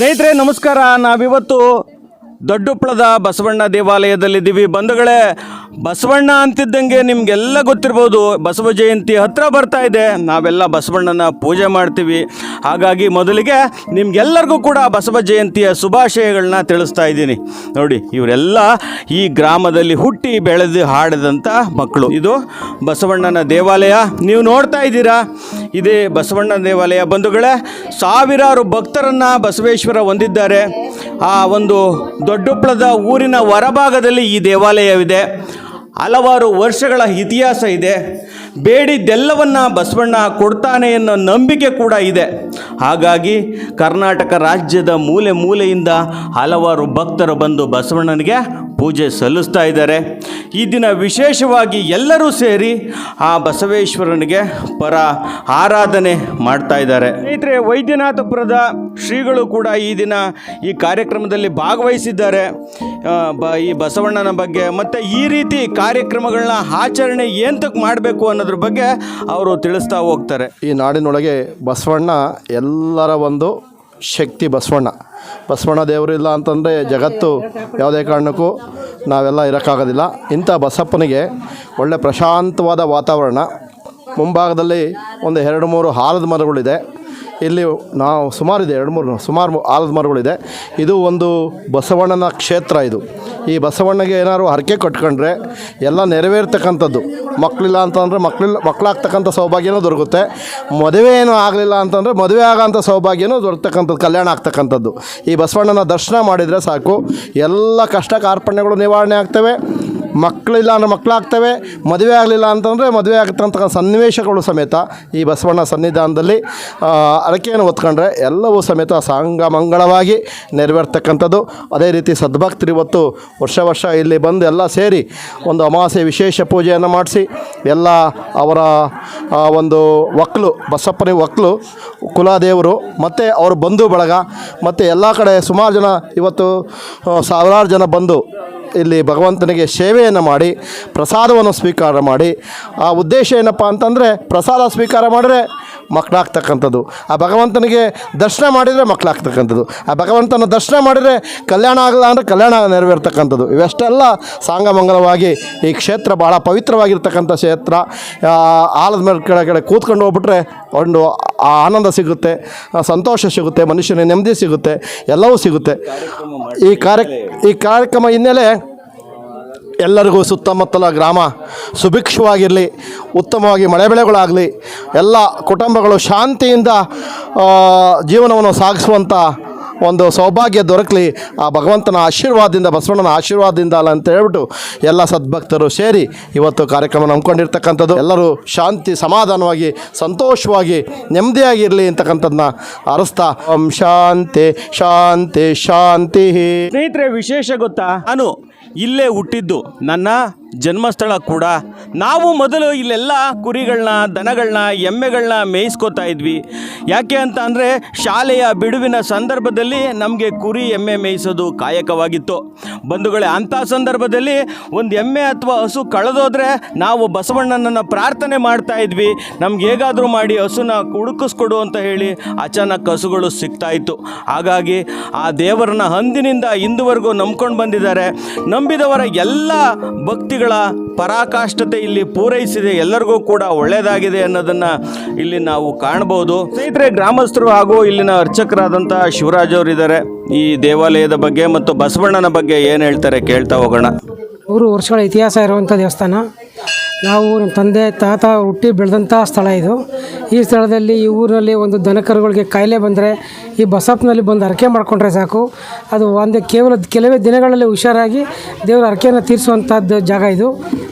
ಸ್ನೇಹಿತರೆ, ನಮಸ್ಕಾರ. ನಾವಿವತ್ತು ದೊಡ್ಡಪ್ಪಳದ ಬಸವಣ್ಣ ದೇವಾಲಯದಲ್ಲಿದ್ದೀವಿ. ಬಂಧುಗಳೇ, ಬಸವಣ್ಣ ಅಂತಿದ್ದಂಗೆ ನಿಮಗೆಲ್ಲ ಗೊತ್ತಿರ್ಬೋದು, ಬಸವ ಜಯಂತಿ ಹತ್ರ ಬರ್ತಾ ಇದೆ. ನಾವೆಲ್ಲ ಬಸವಣ್ಣನ ಪೂಜೆ ಮಾಡ್ತೀವಿ. ಹಾಗಾಗಿ ಮೊದಲಿಗೆ ನಿಮಗೆಲ್ಲರಿಗೂ ಕೂಡ ಬಸವ ಜಯಂತಿಯ ಶುಭಾಶಯಗಳನ್ನ ತಿಳಿಸ್ತಾ ಇದ್ದೀನಿ. ನೋಡಿ, ಇವರೆಲ್ಲ ಈ ಗ್ರಾಮದಲ್ಲಿ ಹುಟ್ಟಿ ಬೆಳೆದು ಹಾಡಿದಂಥ ಮಕ್ಕಳು. ಇದು ಬಸವಣ್ಣನ ದೇವಾಲಯ. ನೀವು ನೋಡ್ತಾ ಇದ್ದೀರಾ? ಇದೇ ಬಸವಣ್ಣ ದೇವಾಲಯ. ಬಂಧುಗಳೇ, ಸಾವಿರಾರು ಭಕ್ತರನ್ನು ಬಸವೇಶ್ವರ ಹೊಂದಿದ್ದಾರೆ. ಆ ಒಂದು ದೊಡ್ಡಪ್ಪಳದ ಊರಿನ ಹೊರಭಾಗದಲ್ಲಿ ಈ ದೇವಾಲಯವಿದೆ. ಹಲವಾರು ವರ್ಷಗಳ ಇತಿಹಾಸ ಇದೆ. ಬೇಡಿದ್ದೆಲ್ಲವನ್ನು ಬಸವಣ್ಣ ಕೊಡ್ತಾನೆ ಅನ್ನೋ ನಂಬಿಕೆ ಕೂಡ ಇದೆ. ಹಾಗಾಗಿ ಕರ್ನಾಟಕ ರಾಜ್ಯದ ಮೂಲೆ ಮೂಲೆಯಿಂದ ಹಲವಾರು ಭಕ್ತರು ಬಂದು ಬಸವಣ್ಣನಿಗೆ ಪೂಜೆ ಸಲ್ಲಿಸ್ತಾ ಇದ್ದಾರೆ. ಈ ದಿನ ವಿಶೇಷವಾಗಿ ಎಲ್ಲರೂ ಸೇರಿ ಆ ಬಸವೇಶ್ವರನಿಗೆ ಪರ ಆರಾಧನೆ ಮಾಡ್ತಾ ಇದ್ದಾರೆ. ಸ್ನೇಹಿತರೆ, ವೈದ್ಯನಾಥಪುರದ ಶ್ರೀಗಳು ಕೂಡ ಈ ದಿನ ಈ ಕಾರ್ಯಕ್ರಮದಲ್ಲಿ ಭಾಗವಹಿಸಿದ್ದಾರೆ. ಬ, ಈ ಬಸವಣ್ಣನ ಬಗ್ಗೆ ಮತ್ತು ಈ ರೀತಿ ಕಾರ್ಯಕ್ರಮಗಳನ್ನ ಆಚರಣೆ ಏಂತಕ್ಕೆ ಮಾಡಬೇಕು ಅನ್ನೋದ್ರ ಬಗ್ಗೆ ಅವರು ತಿಳಿಸ್ತಾ ಹೋಗ್ತಾರೆ. ಈ ನಾಡಿನೊಳಗೆ ಬಸವಣ್ಣ ಎಲ್ಲರ ಒಂದು ಶಕ್ತಿ ಬಸವಣ್ಣ. ಬಸವಣ್ಣ ದೇವರು ಇಲ್ಲ ಅಂತಂದರೆ ಜಗತ್ತು ಯಾವುದೇ ಕಾರಣಕ್ಕೂ ನಾವೆಲ್ಲ ಇರೋಕ್ಕಾಗೋದಿಲ್ಲ. ಇಂಥ ಬಸಪ್ಪನಿಗೆ ಒಳ್ಳೆ ಪ್ರಶಾಂತವಾದ ವಾತಾವರಣ. ಮುಂಭಾಗದಲ್ಲಿ ಒಂದು ಎರಡು ಮೂರು ಹಾಲದ ಮರಗಳಿದೆ. ಇಲ್ಲಿ ನಾವು ಸುಮಾರಿದೆ ಎರಡು ಮೂರು, ಸುಮಾರು ಆಲದ ಮರಗಳಿದೆ. ಇದು ಒಂದು ಬಸವಣ್ಣನ ಕ್ಷೇತ್ರ ಇದು. ಈ ಬಸವಣ್ಣಗೆ ಏನಾದ್ರು ಹರಕೆ ಕಟ್ಕೊಂಡ್ರೆ ಎಲ್ಲ ನೆರವೇರ್ತಕ್ಕಂಥದ್ದು. ಮಕ್ಕಳಿಲ್ಲ ಅಂತಂದರೆ ಮಕ್ಕಳಿಲ್ಲ, ಮಕ್ಕಳಾಗ್ತಕ್ಕಂಥ ಸೌಭಾಗ್ಯನೂ ದೊರಕುತ್ತೆ. ಮದುವೆ ಏನೂ ಆಗಲಿಲ್ಲ ಅಂತಂದರೆ ಮದುವೆ ಆಗೋಂಥ ಸೌಭಾಗ್ಯನೂ ದೊರಕತಕ್ಕಂಥದ್ದು, ಕಲ್ಯಾಣ ಆಗ್ತಕ್ಕಂಥದ್ದು. ಈ ಬಸವಣ್ಣನ ದರ್ಶನ ಮಾಡಿದರೆ ಸಾಕು. ಎಲ್ಲ ಕಷ್ಟ ಕಾರ್ಪಣ್ಯಗಳು ನಿವಾರಣೆ ಆಗ್ತವೆ. ಮಕ್ಕಳಿಲ್ಲ ಅಂದರೆ ಮಕ್ಕಳಾಗ್ತವೆ, ಮದುವೆ ಆಗಲಿಲ್ಲ ಅಂತಂದರೆ ಮದುವೆ ಆಗ್ತಕ್ಕಂಥ ಸನ್ನಿವೇಶಗಳು ಸಮೇತ ಈ ಬಸವಣ್ಣ ಸನ್ನಿಧಾನದಲ್ಲಿ ಅರಕೆಯನ್ನು ಹೊತ್ಕೊಂಡ್ರೆ ಎಲ್ಲವೂ ಸಮೇತ ಸಾಂಗಮಂಗಳವಾಗಿ ನೆರವೇರ್ತಕ್ಕಂಥದ್ದು. ಅದೇ ರೀತಿ ಸದ್ಭಕ್ತರು ಇವತ್ತು ವರ್ಷ ವರ್ಷ ಇಲ್ಲಿ ಬಂದು ಎಲ್ಲ ಸೇರಿ ಒಂದು ಅಮಾವಾಸ್ಯೆ ವಿಶೇಷ ಪೂಜೆಯನ್ನು ಮಾಡಿಸಿ, ಎಲ್ಲ ಅವರ ಒಂದು ಒಕ್ಕಲು ಬಸಪ್ಪನ ಒಕ್ಕಲು ಕುಲದೇವರು, ಮತ್ತು ಅವ್ರ ಬಂಧು ಬಳಗ, ಮತ್ತು ಎಲ್ಲ ಕಡೆ ಸುಮಾರು ಜನ ಇವತ್ತು ಸಾವಿರಾರು ಜನ ಬಂದು ಇಲ್ಲಿ ಭಗವಂತನಿಗೆ ಸೇವೆಯನ್ನು ಮಾಡಿ ಪ್ರಸಾದವನ್ನು ಸ್ವೀಕಾರ ಮಾಡಿ. ಆ ಉದ್ದೇಶ ಏನಪ್ಪ ಅಂತಂದರೆ ಪ್ರಸಾದ ಸ್ವೀಕಾರ ಮಾಡಿದ್ರೆ ಮಕ್ಕಳಾಗ್ತಕ್ಕಂಥದ್ದು. ಆ ಭಗವಂತನಿಗೆ ದರ್ಶನ ಮಾಡಿದರೆ ಮಕ್ಕಳಾಗ್ತಕ್ಕಂಥದ್ದು. ಆ ಭಗವಂತನ ದರ್ಶನ ಮಾಡಿದರೆ ಕಲ್ಯಾಣ ಆಗಲ್ಲ ಅಂದರೆ ಕಲ್ಯಾಣ ನೆರವೇರ್ತಕ್ಕಂಥದ್ದು. ಇವೆಷ್ಟೆಲ್ಲ ಸಾಂಗಮಂಗಲವಾಗಿ ಈ ಕ್ಷೇತ್ರ ಭಾಳ ಪವಿತ್ರವಾಗಿರ್ತಕ್ಕಂಥ ಕ್ಷೇತ್ರ. ಆಲದ ಮೇಲೆ ಕೆಳಗಡೆ ಕೂತ್ಕೊಂಡು ಹೋಗ್ಬಿಟ್ರೆ ಒಂದು ಆನಂದ ಸಿಗುತ್ತೆ, ಸಂತೋಷ ಸಿಗುತ್ತೆ ಮನುಷ್ಯನ ನೆಮ್ಮದಿ ಸಿಗುತ್ತೆ, ಎಲ್ಲವೂ ಸಿಗುತ್ತೆ. ಈ ಕಾರ್ಯ, ಈ ಕಾರ್ಯಕ್ರಮ ಹಿನ್ನೆಲೆ ಎಲ್ಲರಿಗೂ ಸುತ್ತಮುತ್ತಲ ಗ್ರಾಮ ಸುಭಿಕ್ಷವಾಗಿರಲಿ ಉತ್ತಮವಾಗಿ ಮಳೆ ಬೆಳೆಗಳಾಗಲಿ ಎಲ್ಲ ಕುಟುಂಬಗಳು ಶಾಂತಿಯಿಂದ ಜೀವನವನ್ನು ಸಾಗಿಸುವಂಥ ಒಂದು ಸೌಭಾಗ್ಯ ದೊರಕಲಿ. ಆ ಭಗವಂತನ ಆಶೀರ್ವಾದದಿಂದ ಬಸವಣ್ಣನ ಆಶೀರ್ವಾದದಿಂದ ಅಲ್ಲ ಅಂತ ಹೇಳ್ಬಿಟ್ಟು ಎಲ್ಲ ಸದ್ಭಕ್ತರು ಸೇರಿ ಇವತ್ತು ಕಾರ್ಯಕ್ರಮ ನಂಬ್ಕೊಂಡಿರ್ತಕ್ಕಂಥದ್ದು ಎಲ್ಲರೂ ಶಾಂತಿ ಸಮಾಧಾನವಾಗಿ ಸಂತೋಷವಾಗಿ ನೆಮ್ಮದಿಯಾಗಿರಲಿ ಅಂತಕ್ಕಂಥದ್ದನ್ನ ಅರಸ್ತಾ. ಓಂ ಶಾಂತಿ ಶಾಂತಿ ಶಾಂತಿ. ಸ್ನೇಹಿತರೆ ವಿಶೇಷ ಗೊತ್ತಾ? ನಾನು ಇಲ್ಲೇ ಹುಟ್ಟಿದ್ದು. ನನ್ನ ಜನ್ಮಸ್ಥಳ ಕೂಡ. ನಾವು ಮೊದಲು ಇಲ್ಲೆಲ್ಲ ಕುರಿಗಳನ್ನ ದನಗಳನ್ನ ಎಮ್ಮೆಗಳನ್ನ ಮೇಯಿಸ್ಕೋತಾ ಇದ್ವಿ. ಯಾಕೆ ಅಂತ ಅಂದರೆ, ಶಾಲೆಯ ಬಿಡುವಿನ ಸಂದರ್ಭದಲ್ಲಿ ನಮಗೆ ಕುರಿ ಎಮ್ಮೆ ಮೇಯಿಸೋದು ಕಾಯಕವಾಗಿತ್ತು. ಬಂಧುಗಳೇ, ಅಂಥ ಸಂದರ್ಭದಲ್ಲಿ ಒಂದು ಎಮ್ಮೆ ಅಥವಾ ಹಸು ಕಳೆದೋದ್ರೆ ನಾವು ಬಸವಣ್ಣನನ್ನು ಪ್ರಾರ್ಥನೆ ಮಾಡ್ತಾ ಇದ್ವಿ. ನಮ್ಗೆ ಹೇಗಾದರೂ ಮಾಡಿ ಹಸುನ ಹುಡುಕಿಸ್ಕೊಡು ಅಂತ ಹೇಳಿ ಅಚಾನಕ್ ಹಸುಗಳು ಸಿಗ್ತಾ ಇತ್ತು. ಹಾಗಾಗಿ ಆ ದೇವರನ್ನ ಅಂದಿನಿಂದ ಇಂದುವರೆಗೂ ನಂಬ್ಕೊಂಡು ಬಂದಿದ್ದಾರೆ. ನಂಬಿದವರ ಎಲ್ಲ ಭಕ್ತಿಗಳ ಪರಾಕಾಷ್ಠತೆ ಇಲ್ಲಿ ಪೂರೈಸಿದೆ. ಎಲ್ಲರಿಗೂ ಕೂಡ ಒಳ್ಳೆಯದಾಗಿದೆ ಅನ್ನೋದನ್ನು ಇಲ್ಲಿ ನಾವು ಕಾಣಬಹುದು. ಸ್ನೇಹಿತರೆ, ಗ್ರಾಮಸ್ಥರು ಹಾಗೂ ಇಲ್ಲಿನ ಅರ್ಚಕರಾದಂಥ ಶಿವರಾಜ್ ಅವರಿದ್ದಾರೆ ಈ ದೇವಾಲಯದ ಬಗ್ಗೆ ಮತ್ತು ಬಸವಣ್ಣನ ಬಗ್ಗೆ ಏನು ಹೇಳ್ತಾರೆ ಕೇಳ್ತಾ ಹೋಗೋಣ. ನೂರು ವರ್ಷಗಳ ಇತಿಹಾಸ ಇರುವಂಥ ದೇವಸ್ಥಾನ. ನಾವು ನಮ್ಮ ತಂದೆ, ತಾತ ಹುಟ್ಟಿ ಬೆಳೆದಂಥ ಸ್ಥಳ ಇದು. ಈ ಸ್ಥಳದಲ್ಲಿ ಈ ಊರಿನಲ್ಲಿ ಒಂದು ದನಕರುಗಳಿಗೆ ಕಾಯಿಲೆ ಬಂದರೆ ಈ ಬಸಪ್ಪನಲ್ಲಿ ಬಂದು ಹರಕೆ ಮಾಡಿಕೊಂಡ್ರೆ ಸಾಕು. ಅದು ಒಂದು ಕೇವಲ ಕೆಲವೇ ದಿನಗಳಲ್ಲಿ ಹುಷಾರಾಗಿ ದೇವರ ಹರಕೆಯನ್ನು ತೀರಿಸುವಂಥದ್ದು ಜಾಗ ಇದು.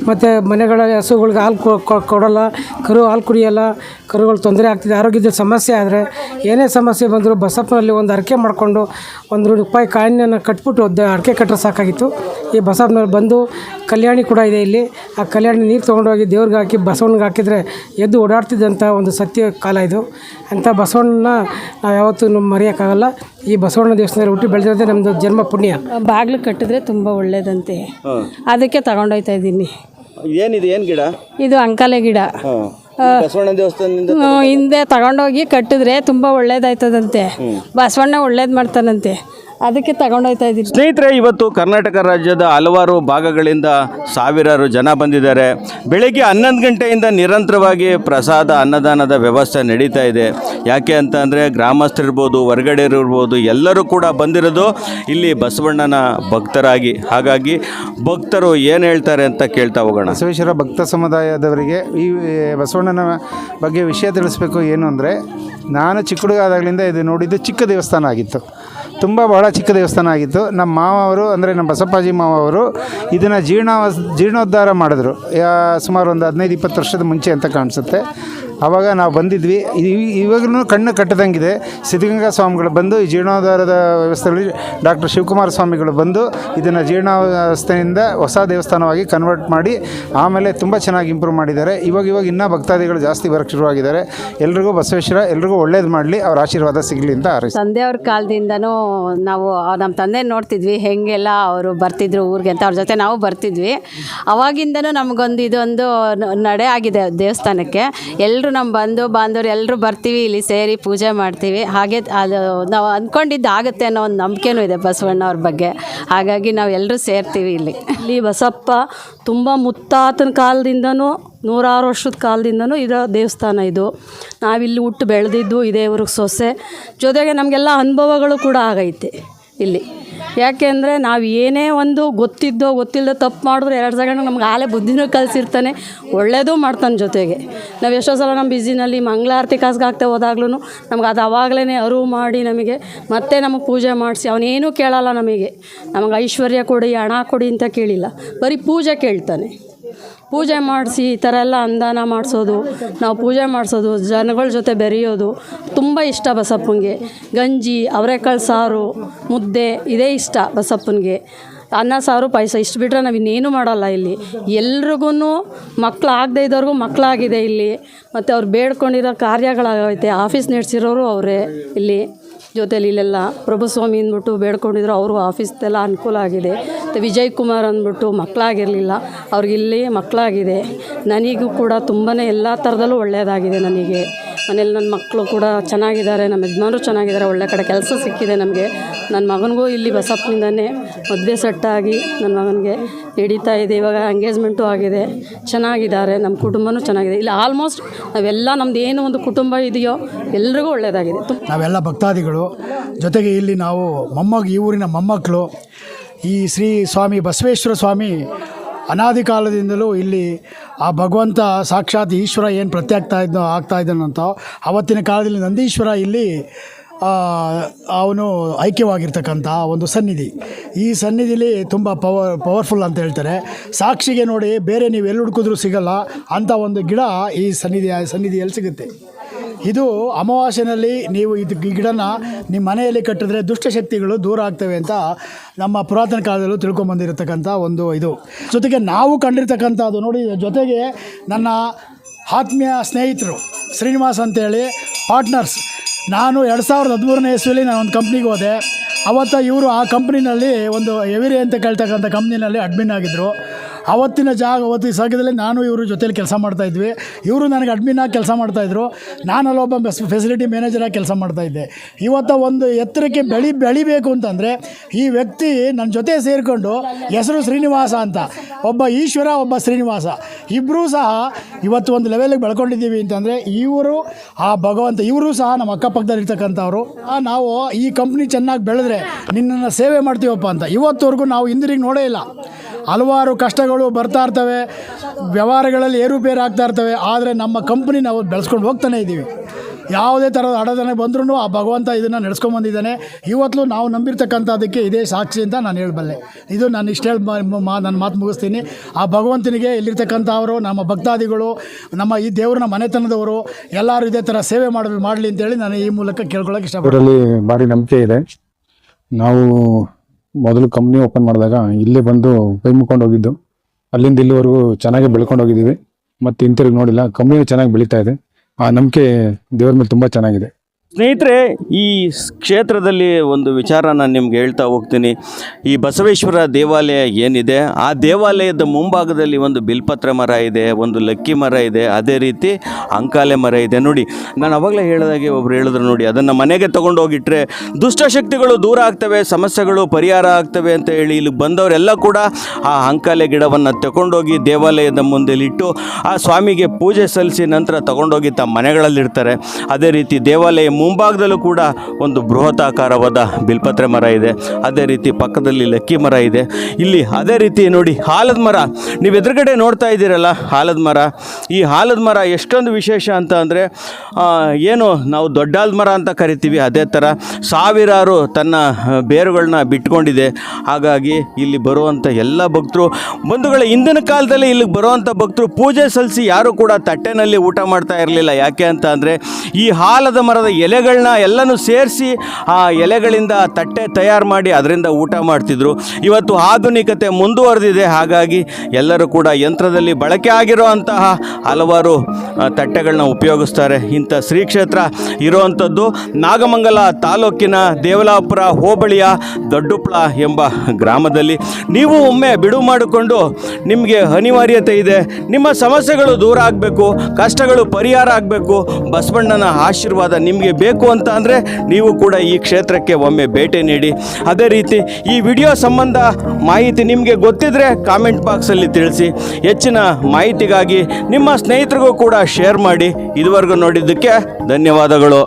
ಮತ್ತು ಮನೆಗಳ ಹಸುಗಳಿಗೆ ಹಾಲು ಕೊಡೋಲ್ಲ ಕೊ- ಕೊಡಲ್ಲ ಕರು ಹಾಲು ಕುಡಿಯೋಲ್ಲ ಕರುಗಳು ತೊಂದರೆ ಆಗ್ತಿದೆ. ಆರೋಗ್ಯದ ಸಮಸ್ಯೆ ಆದರೆ ಏನೇ ಸಮಸ್ಯೆ ಬಂದರೂ ಬಸಪ್ಪನಲ್ಲಿ ಒಂದು ಅರಕೆ ಮಾಡಿಕೊಂಡು ಒಂದು ರೂಪಾಯಿ ಕಾಯಿನ ಕಟ್ಬಿಟ್ಟು ಹರಕೆ ಕಟ್ಟರೆ ಸಾಕಾಗಿತ್ತು. ಈ ಬಸಪ್ಪನಲ್ಲಿ ಬಂದು ಕಲ್ಯಾಣಿ ಕೂಡ ಇದೆ ಇಲ್ಲಿ. ಆ ಕಲ್ಯಾಣಿ ನೀರು ತೊಗೊಂಡೋಗಿ ದೇವ್ರಿಗೆ ಹಾಕಿ ಬಸವಣ್ಣಗೆ ಹಾಕಿದರೆ ಎದ್ದು ಓಡಾಡ್ತಿದ್ದಂಥ ಒಂದು ಸತ್ಯ ಕಾಲ ಇದು. ಅಂಥ ಬಸವಣ್ಣನ ನಾವು ಯಾವತ್ತೂ ಮರೆಯೋಕ್ಕಾಗಲ್ಲ. ಈ ಬಸವಣ್ಣ ದೇವಸ್ಥಾನದಲ್ಲಿ ಹುಟ್ಟಿ ಬೆಳೆದಿರೋದೇ ನಮ್ಮದು ಜನ್ಮ ಪುಣ್ಯ. ಬಾಗಿಲು ಕಟ್ಟಿದ್ರೆ ತುಂಬ ಒಳ್ಳೇದಂತೆ. ಅದಕ್ಕೆ ತಗೊಂಡೋಗ್ತಾ ಇದ್ದೀನಿ. ಏನಿದೆ? ಏನು ಗಿಡ? ಇದು ಅಂಕಲೆ ಗಿಡ. ಬಸವಣ್ಣ ದೇವಸ್ಥಾನದಿಂದ ಹಿಂದೆ ತಗೊಂಡೋಗಿ ಕಟ್ಟಿದ್ರೆ ತುಂಬಾ ಒಳ್ಳೇದಾಯ್ತದಂತೆ. ಬಸವಣ್ಣ ಒಳ್ಳೇದು ಮಾಡ್ತಾನಂತೆ. ಅದಕ್ಕೆ ತಗೊಂಡೋಗ್ತಾ ಇದ್ದೀನಿ ಸ್ನೇಹಿತರೆ ಇವತ್ತು ಕರ್ನಾಟಕ ರಾಜ್ಯದ ಹಲವಾರು ಭಾಗಗಳಿಂದ ಸಾವಿರಾರು ಜನ ಬಂದಿದ್ದಾರೆ. ಬೆಳಗ್ಗೆ ಹನ್ನೊಂದು ಗಂಟೆಯಿಂದ ನಿರಂತರವಾಗಿ ಪ್ರಸಾದ ಅನ್ನದಾನದ ವ್ಯವಸ್ಥೆ ನಡೀತಾ ಇದೆ. ಯಾಕೆ ಅಂತ ಅಂದರೆ ಗ್ರಾಮಸ್ಥರಿರ್ಬೋದು ಹೊರಗಡೆ ಇರ್ಬೋದು ಎಲ್ಲರೂ ಕೂಡ ಬಂದಿರೋದು ಇಲ್ಲಿ ಬಸವಣ್ಣನ ಭಕ್ತರಾಗಿ. ಹಾಗಾಗಿ ಭಕ್ತರು ಏನು ಹೇಳ್ತಾರೆ ಅಂತ ಕೇಳ್ತಾ ಹೋಗೋಣ. ಬಸವೇಶ್ವರ ಭಕ್ತ ಸಮುದಾಯದವರಿಗೆ ಈ ಬಸವಣ್ಣನ ಬಗ್ಗೆ ವಿಷಯ ತಿಳಿಸ್ಬೇಕು ಏನು ಅಂದರೆ ನಾನು ಚಿಕ್ಕ ಹುಡುಗಾದಾಗಲಿಂದ ಇದು ನೋಡಿದ್ದು ಚಿಕ್ಕ ದೇವಸ್ಥಾನ ಆಗಿತ್ತು. ತುಂಬ ಬಹಳ ಚಿಕ್ಕ ದೇವಸ್ಥಾನ ಆಗಿತ್ತು. ನಮ್ಮ ಮಾವವರು, ಅಂದರೆ ನಮ್ಮ ಬಸಪ್ಪಾಜಿ ಮಾವವರು ಇದನ್ನು ಜೀರ್ಣ ಜೀರ್ಣೋದ್ಧಾರ ಮಾಡಿದ್ರು. ಸುಮಾರು ಒಂದು ಹದಿನೈದು, ಇಪ್ಪತ್ತು ವರ್ಷದ ಮುಂಚೆ ಅಂತ ಕಾಣಿಸುತ್ತೆ. ಆವಾಗ ನಾವು ಬಂದಿದ್ವಿ. ಇವಾಗಲೂ ಕಣ್ಣು ಕಟ್ಟದಂಗಿದೆ. ಸಿದ್ಧಗಂಗಾ ಸ್ವಾಮಿಗಳು ಬಂದು, ಈ ಜೀರ್ಣೋದ್ಧಾರದ ವ್ಯವಸ್ಥೆಯಲ್ಲಿ ಡಾಕ್ಟರ್ ಶಿವಕುಮಾರ ಸ್ವಾಮಿಗಳು ಬಂದು, ಇದನ್ನು ಜೀರ್ಣಾವಸ್ಥೆಯಿಂದ ಹೊಸ ದೇವಸ್ಥಾನವಾಗಿ ಕನ್ವರ್ಟ್ ಮಾಡಿ, ಆಮೇಲೆ ತುಂಬ ಚೆನ್ನಾಗಿ ಇಂಪ್ರೂವ್ ಮಾಡಿದ್ದಾರೆ. ಇವಾಗ ಇವಾಗ ಇನ್ನೂ ಭಕ್ತಾದಿಗಳು ಜಾಸ್ತಿ ಬರಕ್ಕೆ ಶುರುವಾಗಿದ್ದಾರೆ. ಎಲ್ರಿಗೂ ಬಸವೇಶ್ವರ, ಎಲ್ರಿಗೂ ಒಳ್ಳೇದು ಮಾಡಲಿ. ಅವ್ರ ಆಶೀರ್ವಾದ ಸಿಗಲಿ ಅಂತ ಹಾರೈಸಿ. ತಂದೆ ಅವ್ರ ಕಾಲದಿಂದನೂ ನಾವು ನಮ್ಮ ತಂದೆ ನೋಡ್ತಿದ್ವಿ, ಹೆಂಗೆಲ್ಲ ಅವರು ಬರ್ತಿದ್ರು ಊರಿಗೆ ಅಂತ. ಅವ್ರ ಜೊತೆ ನಾವು ಬರ್ತಿದ್ವಿ. ಅವಾಗಿಂದನೂ ನಮಗೊಂದು ಇದೊಂದು ನಡೆ ಆಗಿದೆ ದೇವಸ್ಥಾನಕ್ಕೆ. ಎಲ್ಲರೂ ನಮ್ಮ ಬಂಧು ಬಾಂಧವರು ಎಲ್ಲರೂ ಬರ್ತೀವಿ, ಇಲ್ಲಿ ಸೇರಿ ಪೂಜೆ ಮಾಡ್ತೀವಿ. ಹಾಗೆ ಅದು ನಾವು ಅಂದ್ಕೊಂಡಿದ್ದು ಆಗುತ್ತೆ ಅನ್ನೋ ಒಂದು ನಂಬಿಕೆನೂ ಇದೆ ಬಸವಣ್ಣ ಅವ್ರ ಬಗ್ಗೆ. ಹಾಗಾಗಿ ನಾವು ಎಲ್ಲರೂ ಸೇರ್ತೀವಿ ಇಲ್ಲಿ. ಇಲ್ಲಿ ಬಸಪ್ಪ ತುಂಬ ಮುತ್ತಾತನ ಕಾಲದಿಂದನೂ, ನೂರಾರು ವರ್ಷದ ಕಾಲದಿಂದನೂ ಇರೋ ದೇವಸ್ಥಾನ ಇದು. ನಾವಿಲ್ಲಿ ಹುಟ್ಟು ಬೆಳೆದಿದ್ದು ಇದೇ ಊರಿಗೆ ಸೊಸೆ. ಜೊತೆಗೆ ನಮಗೆಲ್ಲ ಅನುಭವಗಳು ಕೂಡ ಆಗೈತೆ ಇಲ್ಲಿ. ಯಾಕೆಂದರೆ ನಾವು ಏನೇ ಒಂದು ಗೊತ್ತಿದ್ದೋ, ಗೊತ್ತಿಲ್ಲದೋ ತಪ್ಪು ಮಾಡಿದ್ರೆ ಎರಡು ಸೆಕೆಂಡ್ ನಮ್ಗೆ ಆಲೆ ಬುದ್ಧಿನೂ ಕಲಿಸಿರ್ತಾನೆ ಒಳ್ಳೆಯದು ಮಾಡ್ತಾನೆ ಜೊತೆಗೆ. ನಾವು ಎಷ್ಟೋ ಸಲ ನಮ್ಮ ಬಿಸಿನಲ್ಲಿ ಮಂಗಳಾರತಿ ಕಾಸ್ಗೆ ಆಗ್ತಾ ಹೋದಾಗ್ಲೂ ನಮ್ಗೆ ಅದು ಅವಾಗಲೇ ಅರಿವು ಮಾಡಿ ನಮಗೆ ಮತ್ತೆ ನಮಗೆ ಪೂಜೆ ಮಾಡಿಸಿ. ಅವನೇನೂ ಕೇಳಲ್ಲ ನಮಗೆ. ನಮಗೆ ಐಶ್ವರ್ಯ ಕೊಡಿ, ಹಣ ಕೊಡಿ ಅಂತ ಕೇಳಿಲ್ಲ. ಬರೀ ಪೂಜೆ ಕೇಳ್ತಾನೆ. ಪೂಜೆ ಮಾಡಿಸಿ ಈ ಥರ ಎಲ್ಲ ಅಂದಾನ ಮಾಡಿಸೋದು, ನಾವು ಪೂಜೆ ಮಾಡಿಸೋದು, ಜನಗಳ ಜೊತೆ ಬೆರೆಯೋದು, ತುಂಬ ಇಷ್ಟ ಬಸಪ್ಪನಿಗೆ. ಗಂಜಿ, ಅವರೆಕಾಳು ಸಾರು, ಮುದ್ದೆ, ಇದೇ ಇಷ್ಟ ಬಸಪ್ಪನಿಗೆ. ಅನ್ನ, ಸಾರು, ಪಾಯಸ, ಇಷ್ಟು ಬಿಟ್ಟರೆ ನಾವು ಇನ್ನೇನು ಮಾಡಲ್ಲ ಇಲ್ಲಿ. ಎಲ್ರಿಗೂ ಮಕ್ಳು ಆಗದೆ ಇದ್ದವ್ರಿಗೂ ಮಕ್ಕಳಾಗಿದೆ ಇಲ್ಲಿ. ಮತ್ತು ಅವ್ರು ಬೇಡ್ಕೊಂಡಿರೋ ಕಾರ್ಯಗಳಾಗೈತೆ, ಆಫೀಸ್ ನಡೆಸಿರೋರು ಅವರೇ ಇಲ್ಲಿ. ಜೊತೆಲಿ ಇಲ್ಲೆಲ್ಲ ಪ್ರಭುಸ್ವಾಮಿ ಅಂದ್ಬಿಟ್ಟು ಬೇಡ್ಕೊಂಡಿದ್ರು, ಅವರು ಆಫೀಸ್ದೆಲ್ಲ ಅನುಕೂಲ ಆಗಿದೆ. ಮತ್ತು ವಿಜಯ್ ಕುಮಾರ್ ಅಂದ್ಬಿಟ್ಟು ಮಕ್ಕಳಾಗಿರಲಿಲ್ಲ ಅವ್ರಿಗಿಲ್ಲಿ ಮಕ್ಕಳಾಗಿದೆ. ನನಗೂ ಕೂಡ ತುಂಬಾ ಎಲ್ಲ ಥರದಲ್ಲೂ ಒಳ್ಳೆಯದಾಗಿದೆ ನನಗೆ. ಮನೇಲಿ ನನ್ನ ಮಕ್ಕಳು ಕೂಡ ಚೆನ್ನಾಗಿದ್ದಾರೆ, ನಮ್ಮ ಯಜಮಾನರು ಚೆನ್ನಾಗಿದ್ದಾರೆ, ಒಳ್ಳೆ ಕಡೆ ಕೆಲಸ ಸಿಕ್ಕಿದೆ ನಮಗೆ. ನನ್ನ ಮಗನಿಗೂ ಇಲ್ಲಿ ಬಸಪ್ಪನಿಂದನೇ ಮದುವೆ ಸೆಟ್ಟಾಗಿ ನನ್ನ ಮಗನಿಗೆ ನಡೀತಾ ಇದೆ, ಇವಾಗ ಎಂಗೇಜ್ಮೆಂಟು ಆಗಿದೆ. ಚೆನ್ನಾಗಿದ್ದಾರೆ ನಮ್ಮ ಕುಟುಂಬನೂ ಚೆನ್ನಾಗಿದೆ. ಇಲ್ಲಿ ಆಲ್ಮೋಸ್ಟ್ ನಾವೆಲ್ಲ ನಮ್ಮದು ಏನು ಒಂದು ಕುಟುಂಬ ಇದೆಯೋ ಎಲ್ರಿಗೂ ಒಳ್ಳೆಯದಾಗಿದೆ. ನಾವೆಲ್ಲ ಭಕ್ತಾದಿಗಳು ಜೊತೆಗೆ ಇಲ್ಲಿ ನಾವು ಮೊಮ್ಮಗ, ಈ ಊರಿನ ಮೊಮ್ಮಕ್ಕಳು ಈ ಶ್ರೀ ಸ್ವಾಮಿ ಬಸವೇಶ್ವರ ಸ್ವಾಮಿ ಅನಾದಿ ಕಾಲದಿಂದಲೂ ಇಲ್ಲಿ ಆ ಭಗವಂತ ಸಾಕ್ಷಾತ್ ಈಶ್ವರ ಏನು ಪ್ರತ್ಯಾಗ್ತಾ ಇದ್ದೋ ಆಗ್ತಾ ಅಂತ ಆವತ್ತಿನ ಕಾಲದಲ್ಲಿ ನಂದೀಶ್ವರ ಇಲ್ಲಿ ಅವನು ಐಕ್ಯವಾಗಿರ್ತಕ್ಕಂಥ ಒಂದು ಸನ್ನಿಧಿ. ಈ ಸನ್ನಿಧಿಲಿ ತುಂಬ ಪವರ್, ಪವರ್ಫುಲ್ ಅಂತ ಹೇಳ್ತಾರೆ. ಸಾಕ್ಷಿಗೆ ನೋಡಿ ಬೇರೆ ನೀವು ಎಲ್ಲಿ ಹುಡುಕಿದ್ರೂ ಸಿಗಲ್ಲ ಅಂಥ ಒಂದು ಗಿಡ ಈ ಸನ್ನಿಧಿ ಸನ್ನಿಧಿಯಲ್ಲಿ ಸಿಗುತ್ತೆ. ಇದು ಅಮಾವಾಸ್ಯೆನಲ್ಲಿ ನೀವು ಇದು ಗಿಡನ ನಿಮ್ಮ ಮನೆಯಲ್ಲಿ ಕಟ್ಟಿದ್ರೆ ದುಷ್ಟಶಕ್ತಿಗಳು ದೂರ ಆಗ್ತವೆ ಅಂತ ನಮ್ಮ ಪುರಾತನ ಕಾಲದಲ್ಲೂ ತಿಳ್ಕೊಂಬಂದಿರತಕ್ಕಂಥ ಒಂದು ಇದು. ಜೊತೆಗೆ ನಾವು ಕಂಡಿರ್ತಕ್ಕಂಥದ್ದು ನೋಡಿ, ಜೊತೆಗೆ ನನ್ನ ಆತ್ಮೀಯ ಸ್ನೇಹಿತರು, ಶ್ರೀನಿವಾಸ್ ಅಂತೇಳಿ ಪಾರ್ಟ್ನರ್ಸ್ ನಾನು ಎರಡು ಸಾವಿರದ ಹದಿಮೂರನೇ ಇಸ್ವಿಯಲ್ಲಿ ನಾನು ಒಂದು ಕಂಪ್ನಿಗೆ ಹೋದೆ. ಅವತ್ತು ಇವರು ಆ ಕಂಪ್ನಿನಲ್ಲಿ ಒಂದು ಎವಿರಿ ಅಂತ ಕೇಳ್ತಕ್ಕಂಥ ಕಂಪ್ನಿನಲ್ಲಿ ಅಡ್ಮಿನ್ ಆಗಿದ್ದರು ಅವತ್ತಿನ ಜಾಗ, ಅವತ್ತಿನ ಸಾಗದಲ್ಲಿ ನಾನು ಇವರು ಜೊತೆಲಿ ಕೆಲಸ ಮಾಡ್ತಾಯಿದ್ವಿ ಇವರು ನನಗೆ ಅಡ್ಮಿನ್ ಆಗಿ ಕೆಲಸ ಮಾಡ್ತಾಯಿದ್ರು ನಾನು ಅಲ್ಲೊಬ್ಬ ಫೆಸಿಲಿಟಿ ಮ್ಯಾನೇಜರಾಗಿ ಕೆಲಸ ಮಾಡ್ತಾಯಿದ್ದೆ ಇವತ್ತು ಒಂದು ಎತ್ತರಕ್ಕೆ ಬೆಳಿ, ಬೆಳಿಬೇಕು ಅಂತಂದರೆ ಈ ವ್ಯಕ್ತಿ ನನ್ನ ಜೊತೆ ಸೇರಿಕೊಂಡು ಹೆಸರು ಶ್ರೀನಿವಾಸ ಅಂತ, ಒಬ್ಬ ಈಶ್ವರ, ಒಬ್ಬ ಶ್ರೀನಿವಾಸ. ಇಬ್ಬರೂ ಸಹ ಇವತ್ತು ಒಂದು ಲೆವೆಲಿಗೆ ಬೆಳ್ಕೊಂಡಿದ್ದೀವಿ ಅಂತಂದರೆ ಇವರು, ಆ ಭಗವಂತ, ಇವರು ಸಹ ನಮ್ಮ ಅಕ್ಕಪಕ್ಕದಲ್ಲಿ ಇರ್ತಕ್ಕಂಥವ್ರು. ನಾವು ಈ ಕಂಪ್ನಿ ಚೆನ್ನಾಗಿ ಬೆಳೆದ್ರೆ ನಿನ್ನನ್ನು ಸೇವೆ ಮಾಡ್ತೀವಪ್ಪ ಅಂತ. ಇವತ್ತವರೆಗೂ ನಾವು ಹಿಂದಿರಿಗೆ ನೋಡೇ ಇಲ್ಲ. ಹಲವಾರು ಕಷ್ಟಗಳು ಬರ್ತಾ ಇರ್ತವೆ, ವ್ಯವಹಾರಗಳಲ್ಲಿ ಏರುಪೇರು ಆಗ್ತಾ ಇರ್ತವೆ, ಆದರೆ ನಮ್ಮ ಕಂಪ್ನಿ ನಾವು ಬೆಳೆಸ್ಕೊಂಡು ಹೋಗ್ತಾನೆ ಇದ್ದೀವಿ. ಯಾವುದೇ ಥರದ ಅಡದನೆ ಬಂದ್ರೂ ಆ ಭಗವಂತ ಇದನ್ನು ನಡೆಸ್ಕೊಂಬಂದಿದ್ದಾನೆ ಇವತ್ತು ನಾವು ನಂಬಿರ್ತಕ್ಕಂಥದ್ದಕ್ಕೆ ಇದೇ ಸಾಕ್ಷಿ ಅಂತ ನಾನು ಹೇಳಬಲ್ಲೆ. ಇದು ನಾನು ಇಷ್ಟು ಹೇಳಿ ಮಾ ನನ್ನ ಮಾತು ಮುಗಿಸ್ತೀನಿ. ಆ ಭಗವಂತನಿಗೆ ಇಲ್ಲಿರ್ತಕ್ಕಂಥವರು ನಮ್ಮ ಭಕ್ತಾದಿಗಳು, ನಮ್ಮ ಈ ದೇವ್ರನ್ನ ಮನೆತನದವರು, ಎಲ್ಲರೂ ಇದೇ ಥರ ಸೇವೆ ಮಾಡಿ, ಮಾಡಲಿ ಅಂತೇಳಿ ನಾನು ಈ ಮೂಲಕ ಕೇಳ್ಕೊಳ್ಳೋಕೆ ಇಷ್ಟಪಡ್ತೀನಿ. ಭಾರಿ ನಂಬಿಕೆ ಇದೆ. ನಾವು ಮೊದಲು ಕಂಪ್ನಿ ಓಪನ್ ಮಾಡಿದಾಗ ಇಲ್ಲೇ ಬಂದು ಕೈ ಮುಕ್ಕೊಂಡು ಹೋಗಿದ್ದು. ಅಲ್ಲಿಂದ ಇಲ್ಲಿವರೆಗೂ ಚೆನ್ನಾಗಿ ಬೆಳ್ಕೊಂಡು ಹೋಗಿದ್ದೀವಿ. ಮತ್ತು ಹಿಂತಿರುಗಿ ನೋಡಿಲ್ಲ ಕಂಪ್ನಿ ಚೆನ್ನಾಗಿ ಬೆಳೀತಾ ಇದೆ. ಆ ನಂಬಿಕೆ ದೇವ್ರ ಮೇಲೆ ತುಂಬ ಚೆನ್ನಾಗಿದೆ. ಸ್ನೇಹಿತರೆ, ಈ ಕ್ಷೇತ್ರದಲ್ಲಿ ಒಂದು ವಿಚಾರ ನಾನು ನಿಮ್ಗೆ ಹೇಳ್ತಾ ಹೋಗ್ತೀನಿ. ಈ ಬಸವೇಶ್ವರ ದೇವಾಲಯ ಏನಿದೆ, ಆ ದೇವಾಲಯದ ಮುಂಭಾಗದಲ್ಲಿ ಒಂದು ಬಿಲ್ಪತ್ರ ಮರ ಇದೆ, ಒಂದು ಲಕ್ಕಿ ಮರ ಇದೆ, ಅದೇ ರೀತಿ ಅಂಕಾಲೆ ಮರ ಇದೆ. ನೋಡಿ, ನಾನು ಅವಾಗಲೇ ಹೇಳಿದಾಗೆ ಒಬ್ರು ಹೇಳಿದ್ರು ನೋಡಿ, ಅದನ್ನು ಮನೆಗೆ ತೊಗೊಂಡೋಗಿಟ್ರೆ ದುಷ್ಟಶಕ್ತಿಗಳು ದೂರ ಆಗ್ತವೆ, ಸಮಸ್ಯೆಗಳು ಪರಿಹಾರ ಆಗ್ತವೆ ಅಂತ ಹೇಳಿ ಇಲ್ಲಿ ಬಂದವರೆಲ್ಲ ಕೂಡ ಆ ಅಂಕಾಲೆ ಗಿಡವನ್ನು ತಗೊಂಡೋಗಿ ದೇವಾಲಯದ ಮುಂದೆಲಿಟ್ಟು ಆ ಸ್ವಾಮಿಗೆ ಪೂಜೆ ಸಲ್ಲಿಸಿ ನಂತರ ತಗೊಂಡೋಗಿ ತಮ್ಮ ಮನೆಗಳಲ್ಲಿರ್ತಾರೆ. ಅದೇ ರೀತಿ ದೇವಾಲಯ ಮುಂಭಾಗದಲ್ಲೂ ಕೂಡ ಒಂದು ಬೃಹತಾಕಾರವಾದ ಬಿಲ್ಪತ್ರೆ ಮರ ಇದೆ. ಅದೇ ರೀತಿ ಪಕ್ಕದಲ್ಲಿ ಲಕ್ಕಿ ಮರ ಇದೆ. ಇಲ್ಲಿ ಅದೇ ರೀತಿ ನೋಡಿ ಹಾಲದ ಮರ. ನೀವು ಎದುರುಗಡೆ ನೋಡ್ತಾ ಇದ್ದೀರಲ್ಲ ಹಾಲದ ಮರ. ಈ ಹಾಲದ ಮರ ಎಷ್ಟೊಂದು ವಿಶೇಷ ಅಂತ ಅಂದರೆ ಏನು ನಾವು ದೊಡ್ಡ ಆಲದ ಮರ ಅಂತ ಕರಿತೀವಿ, ಅದೇ ಥರ ಸಾವಿರಾರು ತನ್ನ ಬೇರುಗಳನ್ನ ಬಿಟ್ಕೊಂಡಿದೆ. ಹಾಗಾಗಿ ಇಲ್ಲಿ ಬರುವಂಥ ಎಲ್ಲ ಭಕ್ತರು, ಬಂಧುಗಳ, ಹಿಂದಿನ ಕಾಲದಲ್ಲಿ ಇಲ್ಲಿಗೆ ಬರುವಂಥ ಭಕ್ತರು ಪೂಜೆ ಸಲ್ಲಿಸಿ ಯಾರು ಕೂಡ ತಟ್ಟೆನಲ್ಲಿ ಊಟ ಮಾಡ್ತಾ ಇರಲಿಲ್ಲ. ಯಾಕೆ ಅಂತ ಅಂದರೆ, ಈ ಹಾಲದ ಮರದ ಎಲೆಗಳನ್ನ ಎಲ್ಲನೂ ಸೇರಿಸಿ ಆ ಎಲೆಗಳಿಂದ ತಟ್ಟೆ ತಯಾರು ಮಾಡಿ ಅದರಿಂದ ಊಟ ಮಾಡ್ತಿದ್ರು. ಇವತ್ತು ಆಧುನಿಕತೆ ಮುಂದುವರೆದಿದೆ. ಹಾಗಾಗಿ ಎಲ್ಲರೂ ಕೂಡ ಯಂತ್ರದಲ್ಲಿ ಬಳಕೆ ಆಗಿರುವಂತಹ ಹಲವಾರು ತಟ್ಟೆಗಳನ್ನ ಉಪಯೋಗಿಸ್ತಾರೆ. ಇಂಥ ಶ್ರೀ ಕ್ಷೇತ್ರ ಇರುವಂಥದ್ದು ನಾಗಮಂಗಲ ತಾಲೂಕಿನ ದೇವಲಾಪುರ ಹೋಬಳಿಯ ದೊಡ್ಡುಪ್ಳ ಎಂಬ ಗ್ರಾಮದಲ್ಲಿ. ನೀವು ಒಮ್ಮೆ ಬಿಡು ಮಾಡಿಕೊಂಡು ನಿಮಗೆ ಅನಿವಾರ್ಯತೆ ಇದೆ. ನಿಮ್ಮ ಸಮಸ್ಯೆಗಳು ದೂರ ಆಗಬೇಕು, ಕಷ್ಟಗಳು ಪರಿಹಾರ ಆಗಬೇಕು. ಬಸವಣ್ಣನ ಆಶೀರ್ವಾದ ನಿಮಗೆ ಬೇಕು ಅಂತ ಅಂದರೆ ನೀವು ಕೂಡ ಈ ಕ್ಷೇತ್ರಕ್ಕೆ ಒಮ್ಮೆ ಭೇಟಿ ನೀಡಿ. ಅದೇ ರೀತಿ ಈ ವಿಡಿಯೋ ಸಂಬಂಧ ಮಾಹಿತಿ ನಿಮಗೆ ಗೊತ್ತಿದ್ದರೆ ಕಾಮೆಂಟ್ ಬಾಕ್ಸಲ್ಲಿ ತಿಳಿಸಿ. ಹೆಚ್ಚಿನ ಮಾಹಿತಿಗಾಗಿ ನಿಮ್ಮ ಸ್ನೇಹಿತರಿಗೂ ಕೂಡ ಶೇರ್ ಮಾಡಿ. ಇದುವರೆಗೂ ನೋಡಿದ್ದಕ್ಕೆ ಧನ್ಯವಾದಗಳು.